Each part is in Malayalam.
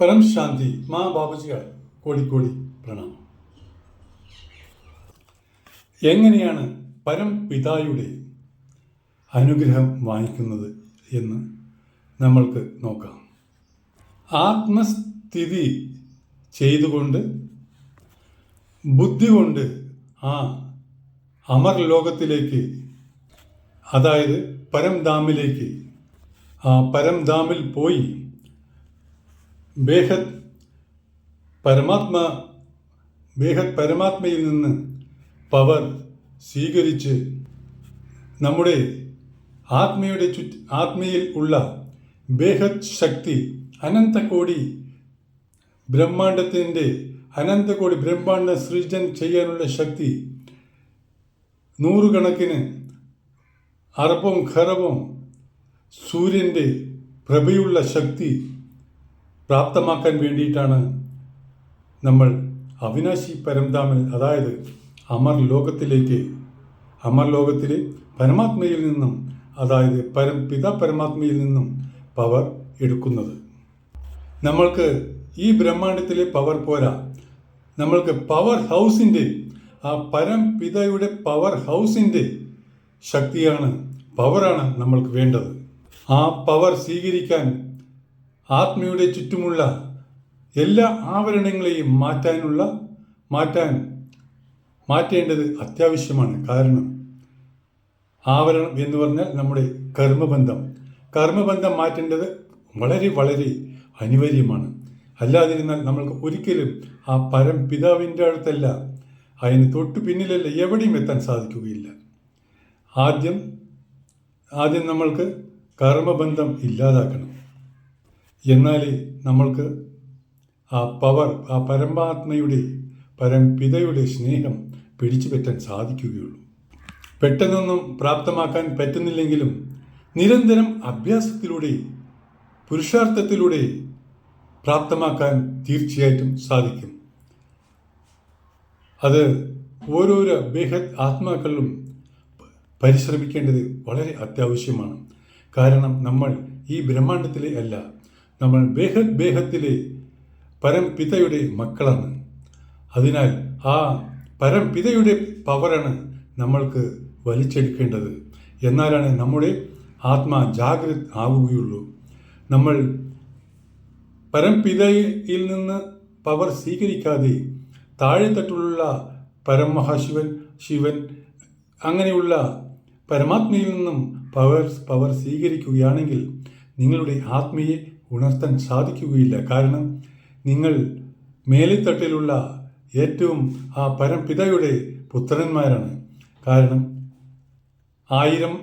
പരം ശാന്തി മാ ബാബുജികൾ കോടിക്കോടി പ്രണാമം. എങ്ങനെയാണ് പരം പിതായുടെ അനുഗ്രഹം വാങ്ങിക്കുന്നത് എന്ന് നമ്മൾക്ക് നോക്കാം. ആത്മസ്ഥിതി ചെയ്തുകൊണ്ട് ബുദ്ധി കൊണ്ട് ആ അമർ ലോകത്തിലേക്ക് അതായത് പരംധാമിലേക്ക് ആ പരംധാമിൽ പോയി ബേഹത് പരമാത്മ ബേഹത് പരമാത്മയിൽ നിന്ന് പവർ സ്വീകരിച്ച് നമ്മുടെ ആത്മയുടെ ചുറ്റ് ആത്മയിൽ ഉള്ള ബേഹത് ശക്തി അനന്തകോടി ബ്രഹ്മാണ്ടത്തിന്റെ അനന്തകോടി ബ്രഹ്മാണ്ട സൃജൻ ചെയ്യാനുള്ള ശക്തി നൂറുകണക്കിന് അറബും ഖറബും സൂര്യന്റെ പ്രഭയുള്ള ശക്തി പ്രാപ്തമാക്കാൻ വേണ്ടിയിട്ടാണ് നമ്മൾ അവിനാശി പരംധാമൽ അതായത് അമർ ലോകത്തിലേക്ക് അമർ ലോകത്തിലെ പരമാത്മയിൽ നിന്നും അതായത് പരം പിത പരമാത്മയിൽ നിന്നും പവർ എടുക്കുന്നത്. നമ്മൾക്ക് ഈ ബ്രഹ്മാണ്ടത്തിലെ പവർ പോരാ. നമ്മൾക്ക് പവർ ഹൗസിന്റെ ആ പരംപിതയുടെ പവർ ഹൗസിന്റെ ശക്തിയാണ് പവറാണ് നമ്മൾക്ക് വേണ്ടത്. ആ പവർ സ്വീകരിക്കാൻ ആത്മയുടെ ചുറ്റുമുള്ള എല്ലാ ആവരണങ്ങളെയും മാറ്റാനുള്ള മാറ്റാൻ മാറ്റേണ്ടത് അത്യാവശ്യമാണ്. കാരണം ആവരണം എന്ന് പറഞ്ഞാൽ നമ്മുടെ കർമ്മബന്ധം. കർമ്മബന്ധം മാറ്റേണ്ടത് വളരെ വളരെ അനിവാര്യമാണ്. അല്ലാതിരുന്നാൽ നമ്മൾക്ക് ഒരിക്കലും ആ പരം പിതാവിന്റെ അടുത്തല്ല അതിന് തൊട്ടു പിന്നിലല്ല എവിടെയും എത്താൻ സാധിക്കുകയില്ല. ആദ്യം ആദ്യം നമ്മൾക്ക് കർമ്മബന്ധം ഇല്ലാതാക്കണം. എന്നാലേ നമ്മൾക്ക് ആ പവർ ആ പരമാത്മയുടെ പരംപിതയുടെ സ്നേഹം പിടിച്ചു പറ്റാൻ സാധിക്കുകയുള്ളൂ. പെട്ടെന്നൊന്നും പ്രാപ്തമാക്കാൻ പറ്റുന്നില്ലെങ്കിലും നിരന്തരം അഭ്യാസത്തിലൂടെ പുരുഷാർത്ഥത്തിലൂടെ പ്രാപ്തമാക്കാൻ തീർച്ചയായിട്ടും സാധിക്കും. അത് ഓരോരോ ബേഹത് ആത്മാക്കളിലും പരിശ്രമിക്കേണ്ടത് വളരെ അത്യാവശ്യമാണ്. കാരണം നമ്മൾ ഈ ബ്രഹ്മാണ്ടത്തിലെ അല്ല നമ്മൾ ബേഹത് ബേഹത്തിലെ പരംപിതയുടെ മക്കളാണ്. അതിനാൽ ആ പരംപിതയുടെ പവറാണ് നമ്മൾക്ക് വലിച്ചെടുക്കേണ്ടത്. എന്നാലാണ് നമ്മുടെ ആത്മാ ജാഗ്രത ആവുകയുള്ളൂ. നമ്മൾ പരംപിതയിൽ നിന്ന് പവർ സ്വീകരിക്കാതെ താഴെത്തട്ടുള്ള പരമഹാശിവൻ ശിവൻ അങ്ങനെയുള്ള പരമാത്മയിൽ നിന്നും പവർ പവർ സ്വീകരിക്കുകയാണെങ്കിൽ നിങ്ങളുടെ ആത്മയെ ഉണർത്താൻ സാധിക്കുകയില്ല. കാരണം നിങ്ങൾ മേലിത്തട്ടിലുള്ള ഏറ്റവും ആ പരംപിതയുടെ പുത്രന്മാരാണ്. കാരണം ആയിരം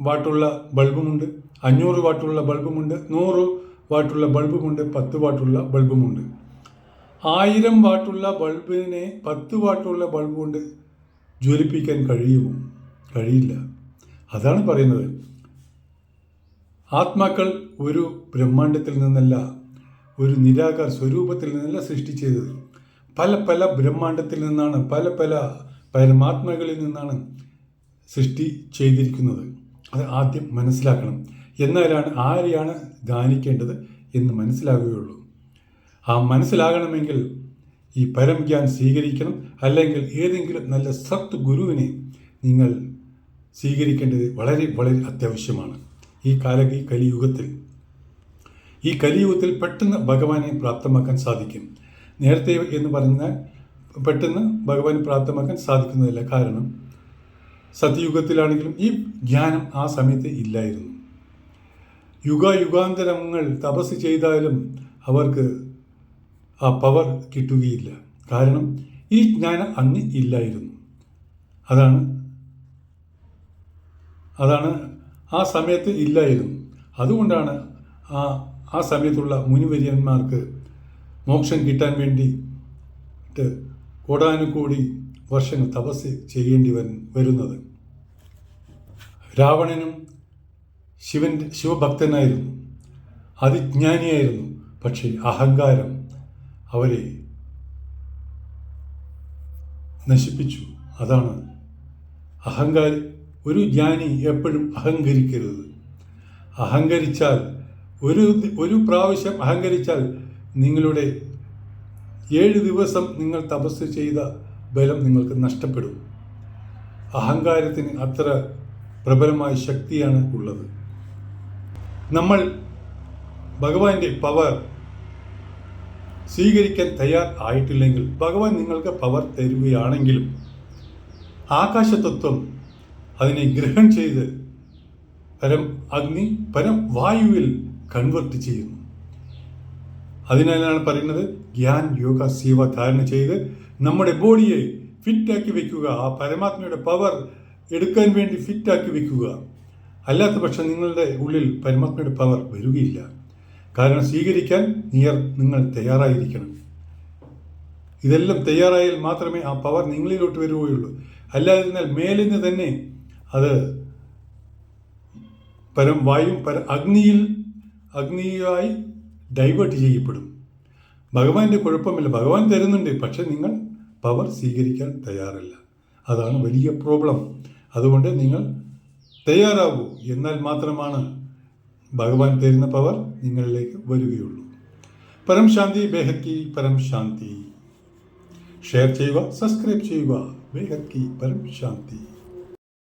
വാട്ടുള്ള ബൾബുമുണ്ട് അഞ്ഞൂറ് വാട്ടുള്ള ബൾബുമുണ്ട് നൂറ് വാട്ടുള്ള ബൾബുമുണ്ട് പത്ത് വാട്ടുള്ള ബൾബുമുണ്ട്. ആയിരം വാട്ടുള്ള ബൾബിനെ പത്ത് വാട്ടുള്ള ബൾബ് കൊണ്ട് ജ്വലിപ്പിക്കാൻ കഴിയുമോ? കഴിയില്ല. അതാണ് പറയുന്നത്. ആത്മാക്കൾ ഒരു ബ്രഹ്മാണ്ടത്തിൽ നിന്നല്ല ഒരു നിരാകാർ സ്വരൂപത്തിൽ നിന്നല്ല സൃഷ്ടിച്ചത് പല പല ബ്രഹ്മാണ്ടത്തിൽ നിന്നാണ് പല പല പരമാത്മകളിൽ നിന്നാണ് സൃഷ്ടി ചെയ്തിരിക്കുന്നത് അത് ആദ്യം മനസ്സിലാക്കണം. എന്നാലാണ് ആരെയാണ് ധ്യാനിക്കേണ്ടത് എന്ന് മനസ്സിലാകുകയുള്ളൂ. ആ മനസ്സിലാകണമെങ്കിൽ ഈ പരം ഗ്യാൻ സ്വീകരിക്കണം. അല്ലെങ്കിൽ ഏതെങ്കിലും നല്ല സത്ത് ഗുരുവിനെ നിങ്ങൾ സ്വീകരിക്കേണ്ടത് വളരെ വളരെ അത്യാവശ്യമാണ്. ഈ കാല കലിയുഗത്തിൽ. ഈ കലിയുഗത്തിൽ പെട്ടെന്ന് ഭഗവാനെ പ്രാപ്തമാക്കാൻ സാധിക്കും. നേരത്തെ എന്ന് പറഞ്ഞാൽ പെട്ടെന്ന് ഭഗവാനെ പ്രാപ്തമാക്കാൻ സാധിക്കുന്നതല്ല കാരണം സത്യയുഗത്തിലാണെങ്കിലും ഈ ജ്ഞാനം ആ സമയത്ത് ഇല്ലായിരുന്നു. യുഗായുഗാന്തരങ്ങൾ തപസ് ചെയ്താലും അവർക്ക് ആ പവർ കിട്ടുകയില്ല. കാരണം ഈ ജ്ഞാനം അന്ന് ഇല്ലായിരുന്നു. അതാണ് അതാണ് ആ സമയത്ത് ഇല്ലായിരുന്നു. അതുകൊണ്ടാണ് ആ ആ സമയത്തുള്ള മുനിവര്യന്മാർക്ക് മോക്ഷം കിട്ടാൻ വേണ്ടി കോടാനുകൂടി വർഷങ്ങൾ തപസ് ചെയ്യേണ്ടി വരുന്നത്. രാവണനും ശിവന്റെ ശിവഭക്തനായിരുന്നു. അതിജ്ഞാനിയായിരുന്നു. പക്ഷേ അഹങ്കാരം അവരെ നശിപ്പിച്ചു. അതാണ് അഹങ്കാരി ഒരു ജ്ഞാനി എപ്പോഴും അഹങ്കരിക്കരുത്. അഹങ്കരിച്ചാൽ ഒരു ഒരു പ്രാവശ്യം അഹങ്കരിച്ചാൽ നിങ്ങളുടെ ഏഴ് ദിവസം നിങ്ങൾ തപസ് ചെയ്ത ബലം നിങ്ങൾക്ക് നഷ്ടപ്പെടും. അഹങ്കാരത്തിന് അത്ര പ്രബലമായ ശക്തിയാണ് ഉള്ളത്. നമ്മൾ ഭഗവാന്റെ പവർ സ്വീകരിക്കാൻ തയ്യാർ ആയിട്ടില്ലെങ്കിൽ ഭഗവാൻ നിങ്ങൾക്ക് പവർ തരികയാണെങ്കിലും ആകാശതത്വം അതിനെ ഗ്രഹം ചെയ്ത് പരം അഗ്നി പരം വായുവിൽ കൺവെർട്ട് ചെയ്യുന്നു. അതിനാലാണ് പറയുന്നത് ജ്ഞാൻ യോഗ സേവ ധാരണ ചെയ്ത് നമ്മുടെ ബോഡിയെ ഫിറ്റാക്കി വെക്കുക. ആ പരമാത്മയുടെ പവർ എടുക്കാൻ വേണ്ടി ഫിറ്റാക്കി വെക്കുക. അല്ലാത്ത പക്ഷം നിങ്ങളുടെ ഉള്ളിൽ പരമാത്മയുടെ പവർ വരികയില്ല. കാരണം സ്വീകരിക്കാൻ നിയർ നിങ്ങൾ തയ്യാറായിരിക്കണം. ഇതെല്ലാം തയ്യാറായാൽ മാത്രമേ ആ പവർ നിങ്ങളിലോട്ട് വരികയുള്ളൂ. അല്ലാതിരുന്നാൽ മേലിൽ നിന്ന് തന്നെ അത് പരം വായു പര അഗ്നിയിൽ അഗ്നിയായി ഡൈവേർട്ട് ചെയ്യപ്പെടും. ഭഗവാന്റെ കുഴപ്പമില്ല. ഭഗവാൻ തരുന്നുണ്ട് പക്ഷെ നിങ്ങൾ പവർ സ്വീകരിക്കാൻ തയ്യാറല്ല. അതാണ് വലിയ പ്രോബ്ലം അതുകൊണ്ട് നിങ്ങൾ തയ്യാറാകൂ. എന്നാൽ മാത്രമാണ് ഭഗവാൻ തരുന്ന പവർ നിങ്ങളിലേക്ക് വരികയുള്ളൂ. പരം ശാന്തി ബേഹക്കി പരം ശാന്തി. ഷെയർ ചെയ്യുക സബ്സ്ക്രൈബ് ചെയ്യുക. ബേഹക്കി പരം ശാന്തി.